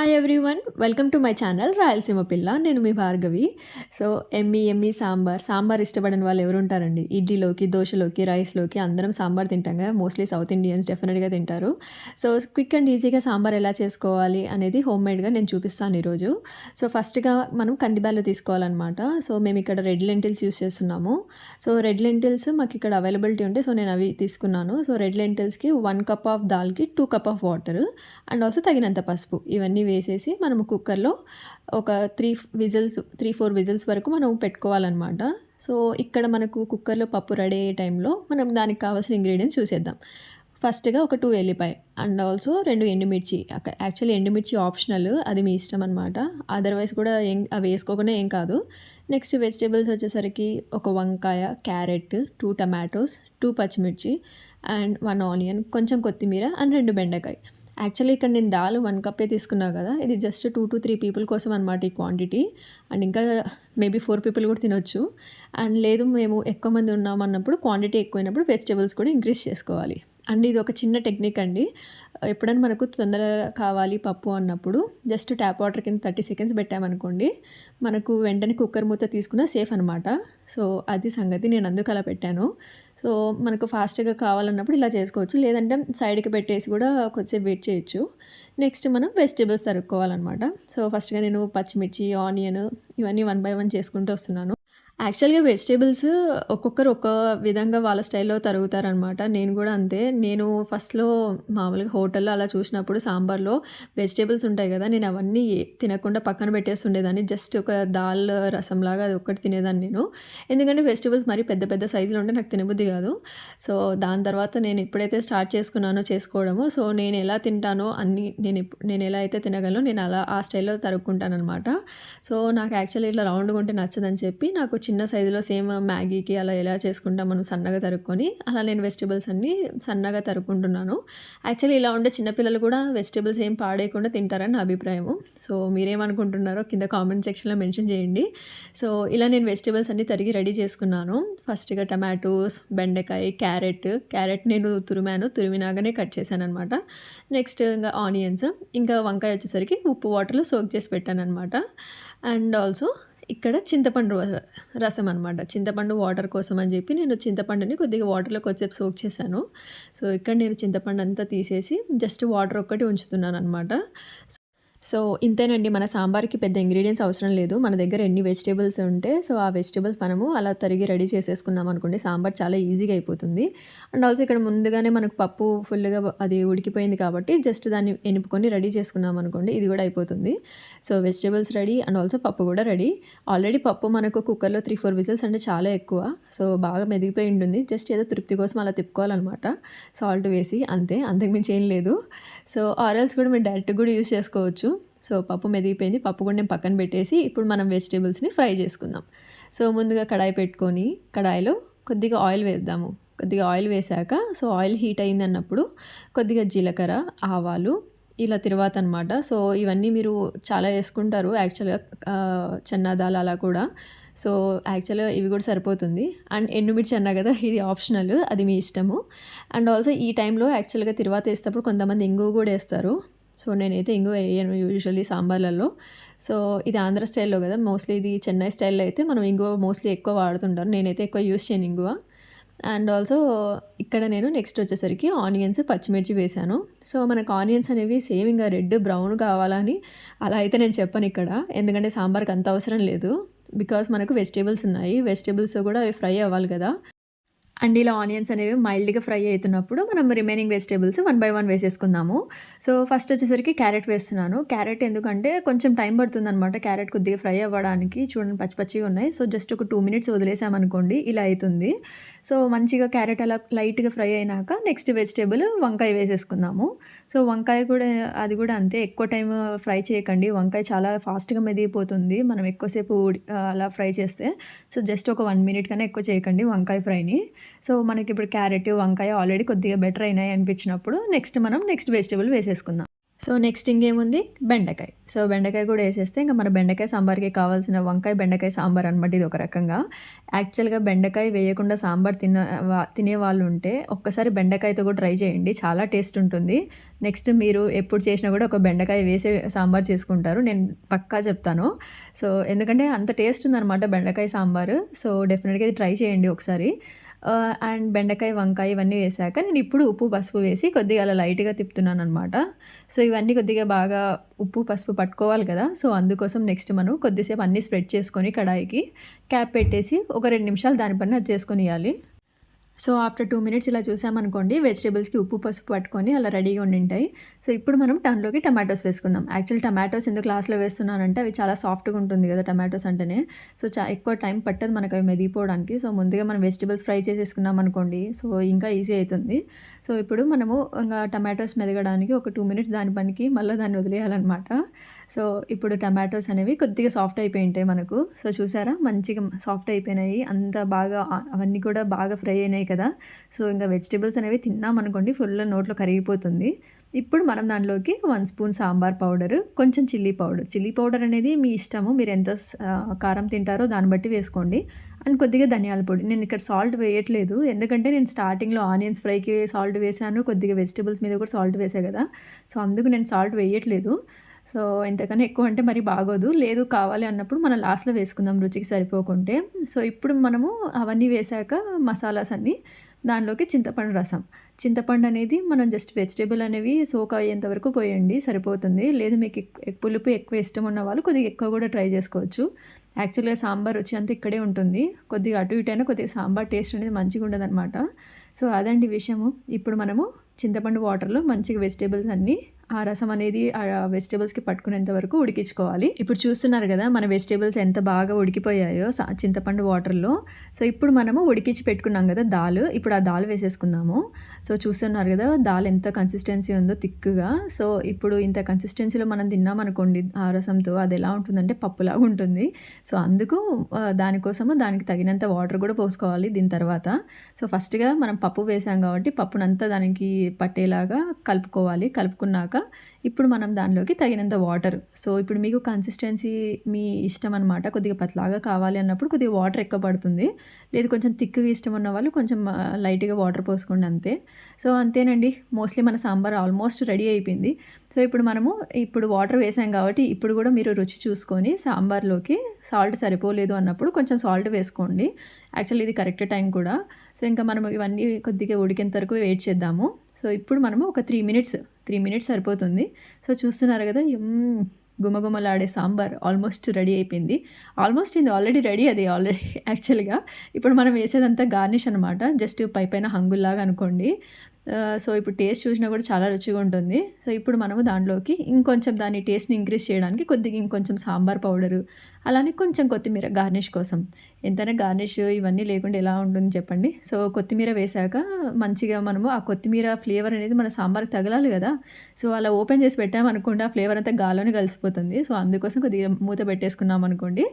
Hi everyone welcome to my channel Rayalaseema పిల్ల నేను మీ Bhargavi. So yummy yummy sambar. Sambar ఇష్టపడని వాళ్ళు ఎవరు ఉంటారండి? ఇడ్లీలోకి దోశలోకి రైస్లోకి అందరం సాంబార్ తింటాం కదా. మోస్ట్లీ సౌత్ ఇండియన్స్ డెఫినెట్గా తింటారు. సో క్విక్ అండ్ ఈజీగా సాంబార్ ఎలా చేసుకోవాలి అనేది హోమ్ మేడ్గా నేను చూపిస్తాను ఈరోజు. సో ఫస్ట్గా మనం కందిబ్యాలు తీసుకోవాలన్నమాట. సో మేము ఇక్కడ రెడ్ లెంటిల్స్ యూస్ చేస్తున్నాము. సో రెడ్ లెంటిల్స్ మాకు ఇక్కడ అవైలబిలిటీ ఉంటే సో నేను అవి తీసుకున్నాను. సో రెడ్ లెంటిల్స్కి one cup of దాల్కి two cup of water and also తగినంత పసుపు. ఇవన్నీ వేసేసి మనం కుక్కర్లో ఒక three whistles three four whistles వరకు మనం పెట్టుకోవాలన్నమాట. సో ఇక్కడ మనకు కుక్కర్లో పప్పు రెడీ అయ్యే టైంలో మనం దానికి కావాల్సిన ఇంగ్రీడియంట్స్ చూసేద్దాం. ఫస్ట్గా ఒక టూ ఎల్లిపాయ అండ్ ఆల్సో రెండు ఎండుమిర్చి. యాక్చువల్లీ ఎండుమిర్చి ఆప్షనల్ అది మీ ఇష్టం అనమాట అదర్వైజ్ కూడా ఏం అవి వేసుకోకుండా ఏం కాదు. నెక్స్ట్ వెజిటేబుల్స్ వచ్చేసరికి ఒక వంకాయ క్యారెట్ టూ టమాటోస్ టూ పచ్చిమిర్చి అండ్ వన్ ఆనియన్ కొంచెం కొత్తిమీర అండ్ రెండు బెండకాయ. యాక్చువల్లీ ఇక్కడ నేను దాల్ వన్ కప్పే తీసుకున్నా కదా ఇది just two to three people కోసం అనమాట ఈ క్వాంటిటీ అండ్ ఇంకా మేబీ ఫోర్ పీపుల్ కూడా తినొచ్చు. అండ్ లేదు మేము ఎక్కువ మంది ఉన్నాం అన్నప్పుడు క్వాంటిటీ ఎక్కువైనప్పుడు వెజిటేబుల్స్ కూడా ఇంక్రీజ్ చేసుకోవాలి. అండ్ ఇది ఒక చిన్న టెక్నిక్ అండి. ఎప్పుడైనా మనకు తొందరగా కావాలి పప్పు అన్నప్పుడు జస్ట్ ట్యాప్ వాటర్ కింద థర్టీ సెకండ్స్ పెట్టామనుకోండి మనకు వెంటనే కుక్కర్ మూత తీసుకున్న సేఫ్ అనమాట సో అది సంగతి నేను అందుకు అలా పెట్టాను. సో మనకు ఫాస్ట్గా కావాలన్నప్పుడు ఇలా చేసుకోవచ్చు. లేదంటే సైడ్కి పెట్టేసి కూడా కొద్దిసేపు వెయిట్ చేయొచ్చు. నెక్స్ట్ మనం వెజిటేబుల్స్ తరుక్కోవాలన్నమాట. సో ఫస్ట్గా నేను పచ్చిమిర్చి ఆనియన్ ఇవన్నీ వన్ బై వన్ చేసుకుంటూ వస్తున్నాను. యాక్చువల్గా వెజిటేబుల్స్ ఒక్కొక్కరు ఒక్క విధంగా వాళ్ళ స్టైల్లో తరుగుతారనమాట. నేను కూడా అంతే. నేను ఫస్ట్లో మామూలుగా హోటల్లో అలా చూసినప్పుడు సాంబార్లో వెజిటేబుల్స్ ఉంటాయి కదా నేను అవన్నీ తినకుండా పక్కన పెట్టేస్తుండేదాన్ని. జస్ట్ ఒక దాల్ రసంలాగా అది ఒక్కటి తినేదాన్ని నేను. ఎందుకంటే వెజిటేబుల్స్ మరీ పెద్ద పెద్ద సైజులో ఉంటే నాకు తినబుద్ధి కాదు. సో దాని తర్వాత నేను ఎప్పుడైతే స్టార్ట్ చేసుకున్నానో చేసుకోవడము సో నేను ఎలా తింటానో అన్ని నేను నేను ఎలా అయితే తినగలను నేను అలా ఆ స్టైల్లో తరుక్కుంటాను అనమాట సో నాకు యాక్చువల్లీ ఇట్లా రౌండ్గా ఉంటే నచ్చదని చెప్పి నాకు చిన్న సైజులో సేమ్ మ్యాగీకి అలా ఎలా చేసుకుంటాం మనం సన్నగా తరుక్కొని అలా నేను వెజిటేబుల్స్ అన్నీ సన్నగా తరుక్కుంటున్నాను. యాక్చువల్లీ ఇలా ఉండే చిన్నపిల్లలు కూడా వెజిటేబుల్స్ ఏం పాడేయకుండా తింటారని నా అభిప్రాయము. సో మీరేమనుకుంటున్నారో కింద కామెంట్ సెక్షన్లో మెన్షన్ చేయండి. సో ఇలా నేను వెజిటేబుల్స్ అన్నీ తరిగి రెడీ చేసుకున్నాను. ఫస్ట్గా టమాటోస్ బెండకాయ క్యారెట్ క్యారెట్ నేను తురిమాను తురిమినాగానే కట్ చేశాను అనమాట నెక్స్ట్ ఇంకా ఆనియన్స్ ఇంకా వంకాయ వచ్చేసరికి ఉప్పు వాటర్లో సోక్ చేసి పెట్టాను అనమాట అండ్ ఆల్సో ఇక్కడ చింతపండు రసం అనమాట చింతపండు వాటర్ కోసం అని చెప్పి నేను చింతపండుని కొద్దిగా వాటర్లో కొద్దిసేపు సోక్ చేశాను. సో ఇక్కడ నేను చింతపండు అంతా తీసేసి జస్ట్ వాటర్ ఒక్కటి ఉంచుతున్నాను అనమాట సో ఇంతేనండి మన సాంబార్కి పెద్ద ఇంగ్రీడియంట్స్ అవసరం లేదు. మన దగ్గర ఎన్ని వెజిటేబుల్స్ ఉంటే సో ఆ వెజిటేబుల్స్ మనము అలా తరిగి రెడీ చేసేసుకున్నాం అనుకోండి సాంబార్ చాలా ఈజీగా అయిపోతుంది. అండ్ ఆల్సో ఇక్కడ ముందుగానే మనకు పప్పు ఫుల్గా అది ఉడికిపోయింది కాబట్టి జస్ట్ దాన్ని ఎనుపుకొని రెడీ చేసుకున్నాం అనుకోండి ఇది కూడా అయిపోతుంది. So vegetables ready and also పప్పు కూడా రెడీ. ఆల్రెడీ పప్పు మనకు కుక్కర్లో త్రీ ఫోర్ విజిల్స్ అంటే చాలా ఎక్కువ. సో బాగా మెదిగిపోయి ఉంటుంది జస్ట్ ఏదో తృప్తి కోసం అలా తిప్పుకోవాలన్నమాట. సాల్ట్ వేసి అంతే అంతకుమించి ఏం లేదు. సో ఆరల్స్ కూడా మీరు డైరెక్ట్ కూడా యూస్ చేసుకోవచ్చు. సో పప్పు మెదిగిపోయింది. పప్పు కూడా నేను పక్కన పెట్టేసి ఇప్పుడు మనం వెజిటేబుల్స్ని ఫ్రై చేసుకుందాం. సో ముందుగా కడాయి పెట్టుకొని కడాయిలో కొద్దిగా ఆయిల్ వేద్దాము. కొద్దిగా ఆయిల్ వేసాక సో ఆయిల్ హీట్ అయింది అన్నప్పుడు కొద్దిగా జీలకర్ర ఆవాలు ఇలా తిరువాత అనమాట సో ఇవన్నీ మీరు చాలా వేసుకుంటారు. యాక్చువల్గా చెన్నాదాలు అలా కూడా. సో యాక్చువల్గా ఇవి కూడా సరిపోతుంది. అండ్ ఎండుమిర్చి అన్నా కదా ఇది ఆప్షనల్. అది మీ ఇష్టము. అండ్ ఆల్సో ఈ టైంలో యాక్చువల్గా తిరువాత వేసేటప్పుడు కొంతమంది ఇంగువ కూడా వేస్తారు. సో నేనైతే ఇంగువ వేయను యూజువల్లీ సాంబార్లలో. సో ఇది ఆంధ్ర స్టైల్లో కదా మోస్ట్లీ ఇది చెన్నై స్టైల్లో అయితే మనం ఇంగువ మోస్ట్లీ ఎక్కువ వాడుతుంటారు నేనైతే ఎక్కువ యూస్ చేయను ఇంగువ. అండ్ ఆల్సో ఇక్కడ నేను నెక్స్ట్ వచ్చేసరికి ఆనియన్స్ పచ్చిమిర్చి వేశాను సో మనకు ఆనియన్స్ అనేవి సేమ్ ఇంకా రెడ్ బ్రౌన్ కావాలని అలా అయితే నేను చెప్పాను ఇక్కడ. ఎందుకంటే సాంబార్కి అంత అవసరం లేదు. బికాస్ మనకు వెజిటేబుల్స్ ఉన్నాయి. వెజిటేబుల్స్ కూడా అవి ఫ్రై అవ్వాలి కదా. అండ్ ఇలా ఆనియన్స్ అనేవి మైల్డ్గా ఫ్రై అవుతున్నప్పుడు మనం remaining vegetables one by one వేసేసుకుందాము. సో ఫస్ట్ వచ్చేసరికి క్యారెట్ వేస్తున్నాను. క్యారెట్ ఎందుకంటే కొంచెం టైం పడుతుందనమాట క్యారెట్ కొద్దిగా ఫ్రై అవ్వడానికి చూడండి పచ్చి పచ్చిగా ఉన్నాయి. సో జస్ట్ ఒక టూ మినిట్స్ వదిలేసామనుకోండి ఇలా అవుతుంది. సో మంచిగా క్యారెట్ అలా లైట్గా ఫ్రై అయినాక నెక్స్ట్ వెజిటేబుల్ వంకాయ వేసేసుకుందాము. సో వంకాయ కూడా అది కూడా అంతే. ఎక్కువ టైం ఫ్రై చేయకండి. వంకాయ చాలా ఫాస్ట్గా మెదిగిపోతుంది. మనం ఎక్కువసేపు అలా ఫ్రై చేస్తే. సో జస్ట్ ఒక వన్ మినిట్ కన్నా ఎక్కువ చేయకండి వంకాయ ఫ్రైని. సో మనకి ఇప్పుడు క్యారెట్ వంకాయ ఆల్రెడీ కొద్దిగా బెటర్ అయినాయి అనిపించినప్పుడు నెక్స్ట్ మనం నెక్స్ట్ వెజిటేబుల్ వేసేసుకుందాం. సో నెక్స్ట్ ఇంకేముంది? బెండకాయ. సో బెండకాయ కూడా వేసేస్తే ఇంకా మన బెండకాయ సాంబార్కి కావాల్సిన వంకాయ బెండకాయ సాంబార్ అనమాట ఇది ఒక రకంగా. యాక్చువల్గా బెండకాయ వేయకుండా సాంబార్ తిన్న వా- తినే వాళ్ళు ఉంటే ఒక్కసారి బెండకాయతో కూడా ట్రై చేయండి. చాలా టేస్ట్ ఉంటుంది. నెక్స్ట్ మీరు ఎప్పుడు చేసినా కూడా ఒక బెండకాయ వేసే సాంబార్ చేసుకుంటారు. నేను పక్కా చెప్తాను. సో ఎందుకంటే అంత టేస్ట్ ఉందన్నమాట బెండకాయ సాంబారు. సో డెఫినెట్గా ఇది ట్రై చేయండి ఒకసారి. అండ్ బెండకాయ వంకాయ ఇవన్నీ వేసాక నేను ఇప్పుడు ఉప్పు పసుపు వేసి కొద్దిగా అలా లైట్గా తిప్పుతున్నాను అనమాట సో ఇవన్నీ కొద్దిగా బాగా ఉప్పు పసుపు పట్టుకోవాలి కదా. సో అందుకోసం నెక్స్ట్ మనం కొద్దిసేపు అన్నీ స్ప్రెడ్ చేసుకొని కడాయికి క్యాప్ పెట్టేసి ఒక రెండు నిమిషాలు దానిపైన అది చేసుకొని ఇవ్వాలి సో ఆఫ్టర్ టూ మినిట్స్ ఇలా చూసామనుకోండి వెజిటేబుల్స్కి ఉప్పు పసుపు పట్టుకొని అలా రెడీగా ఉండి ఉంటాయి సో ఇప్పుడు మనం టన్లోకి టమాటోస్ వేసుకుందాం. యాక్చువల్ టమాటోస్ ఎందుకు లాస్ట్లో వేస్తున్నానంటే అవి చాలా సాఫ్ట్గా ఉంటుంది కదా టమాటోస్ అంటేనే. సో చా ఎక్కువ టైం పట్టదు మనకు అవి మెదిగిపోవడానికి. సో ముందుగా మనం వెజిటేబుల్స్ ఫ్రై చేసేసుకున్నాం అనుకోండి సో ఇంకా ఈజీ అవుతుంది. సో ఇప్పుడు మనము ఇంకా టమాటోస్ మెదగడానికి ఒక టూ మినిట్స్ దాని పనికి మళ్ళీ దాన్ని వదిలేయాలన్నమాట. సో ఇప్పుడు టమాటోస్ అనేవి కొద్దిగా సాఫ్ట్ అయిపోయి ఉంటాయి మనకు. సో చూసారా? మంచిగా సాఫ్ట్ అయిపోయినాయి. అంత బాగా అవన్నీ కూడా బాగా ఫ్రై అయినాయి. కదా. సో ఇంకా వెజిటేబుల్స్ అనేవి తిన్నాం అనుకోండి ఫుల్ నోట్లో కరిగిపోతుంది. ఇప్పుడు మనం దానిలోకి వన్ స్పూన్ సాంబార్ పౌడరు కొంచెం చిల్లీ పౌడర్. చిల్లీ పౌడర్ అనేది మీ ఇష్టము మీరు ఎంత కారం తింటారో దాన్ని బట్టి వేసుకోండి. అండ్ కొద్దిగా ధనియాల పొడి. నేను ఇక్కడ సాల్ట్ వేయట్లేదు ఎందుకంటే నేను స్టార్టింగ్లో ఆనియన్స్ ఫ్రైకి సాల్ట్ వేసాను కొద్దిగా వెజిటేబుల్స్ మీద కూడా సాల్ట్ వేసాను కదా. సో అందుకు నేను సాల్ట్ వేయట్లేదు. సో ఇంతకన్నా ఎక్కువ అంటే మరి బాగోదు. లేదు కావాలి అన్నప్పుడు మనం లాస్ట్లో వేసుకుందాం రుచికి సరిపోకుంటే. సో ఇప్పుడు మనము అవన్నీ వేసాక మసాలాస్ అన్నీ దానిలోకి చింతపండు రసం. చింతపండు అనేది మనం జస్ట్ వెజిటేబుల్ అనేవి సోక్ అయ్యేంత వరకు పోయండి సరిపోతుంది. లేదు మీకు పులుపు ఎక్కువ ఇష్టం ఉన్న వాళ్ళు కొద్దిగా ఎక్కువ కూడా ట్రై చేసుకోవచ్చు. యాక్చువల్గా సాంబార్ రుచి అంతా ఇక్కడే ఉంటుంది. కొద్దిగా అటు ఇటు అయినా కొద్దిగా సాంబార్ టేస్ట్ అనేది మంచిగా ఉండదన్నమాట. సో అదండి విషయము. ఇప్పుడు మనము చింతపండు వాటర్లో మంచిగా వెజిటేబుల్స్ అన్నీ ఆ రసం అనేది ఆ వెజిటేబుల్స్కి పట్టుకునేంత వరకు ఉడికించుకోవాలి. ఇప్పుడు చూస్తున్నారు కదా మన వెజిటేబుల్స్ ఎంత బాగా ఉడికిపోయాయో చింతపండు వాటర్లో. సో ఇప్పుడు మనము ఉడికించి పెట్టుకున్నాం కదా దాల్. ఇప్పుడు ఆ దాల్ వేసేసుకుందాము. సో చూస్తున్నారు కదా దాల్ ఎంత కన్సిస్టెన్సీ ఉందో థిక్గా సో ఇప్పుడు ఇంత కన్సిస్టెన్సీలో మనం తిన్నామనుకోండి ఆ రసంతో అది ఎలా ఉంటుందంటే పప్పులాగా ఉంటుంది. సో అందుకు దానికోసము దానికి తగినంత వాటర్ కూడా పోసుకోవాలి దీని తర్వాత. సో ఫస్ట్గా మనం పప్పు వేసాం కాబట్టి పప్పునంతా దానికి పట్టేలాగా కలుపుకోవాలి. కలుపుకున్నాక ఇప్పుడు మనం దానిలోకి తగినంత వాటర్ సో ఇప్పుడు మీకు కన్సిస్టెన్సీ మీ ఇష్టం అనమాట కొద్దిగా పతలాగా కావాలి అన్నప్పుడు కొద్దిగా వాటర్ ఎక్కువ పడుతుంది. లేదు కొంచెం థిక్గా ఇష్టం ఉన్న వాళ్ళు కొంచెం లైట్గా వాటర్ పోసుకోండి అంతే. సో అంతేనండి. మోస్ట్లీ మన సాంబార్ ఆల్మోస్ట్ రెడీ అయిపోయింది. సో ఇప్పుడు మనము ఇప్పుడు వాటర్ వేసాం కాబట్టి ఇప్పుడు కూడా మీరు రుచి చూసుకొని సాంబార్లోకి సాల్ట్ సరిపోలేదు అన్నప్పుడు కొంచెం సాల్ట్ వేసుకోండి. యాక్చువల్లీ ఇది కరెక్ట్ టైం కూడా. సో ఇంకా మనం ఇవన్నీ కొద్దిగా ఉడికేంత వరకు వెయిట్ చేద్దాము. సో ఇప్పుడు మనము ఒక త్రీ మినిట్స్ త్రీ మినిట్స్ సరిపోతుంది. సో చూస్తున్నారు కదా గుమగుమలాడే సాంబార్ ఆల్మోస్ట్ రెడీ అయిపోయింది. ఆల్మోస్ట్ ఇది ఆల్రెడీ రెడీ అది ఆల్రెడీ యాక్చువల్గా ఇప్పుడు మనం వేసేదంతా గార్నిష్ అనమాట జస్ట్ పై పైన హంగుల్లాగా అనుకోండి. సో ఇప్పుడు టేస్ట్ చూసినా కూడా చాలా రుచిగా ఉంటుంది. సో ఇప్పుడు మనము దాంట్లోకి ఇంకొంచెం దాని టేస్ట్ని ఇంక్రీజ్ చేయడానికి కొద్దిగా ఇంకొంచెం సాంబార్ పౌడరు అలానే కొంచెం కొత్తిమీర గార్నిష్ కోసం. ఎంతైనా గార్నిష్ ఇవన్నీ లేకుండా ఎలా ఉంటుంది చెప్పండి. సో కొత్తిమీర వేశాక మంచిగా మనము ఆ కొత్తిమీర ఫ్లేవర్ అనేది మన సాంబార్కి తగలాలి కదా. సో అలా ఓపెన్ చేసి పెట్టామనుకోండి ఆ ఫ్లేవర్ అంతా గాల్లోనే కలిసిపోతుంది. సో అందుకోసం కొద్దిగా మూత పెట్టేసుకున్నాం అనుకోండి.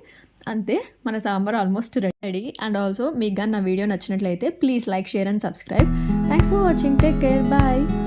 అంతే మన sambar almost ready. And also మీకు కానీ నా వీడియో నచ్చినట్లయితే please like share and subscribe. Thanks for watching. Take care. Bye.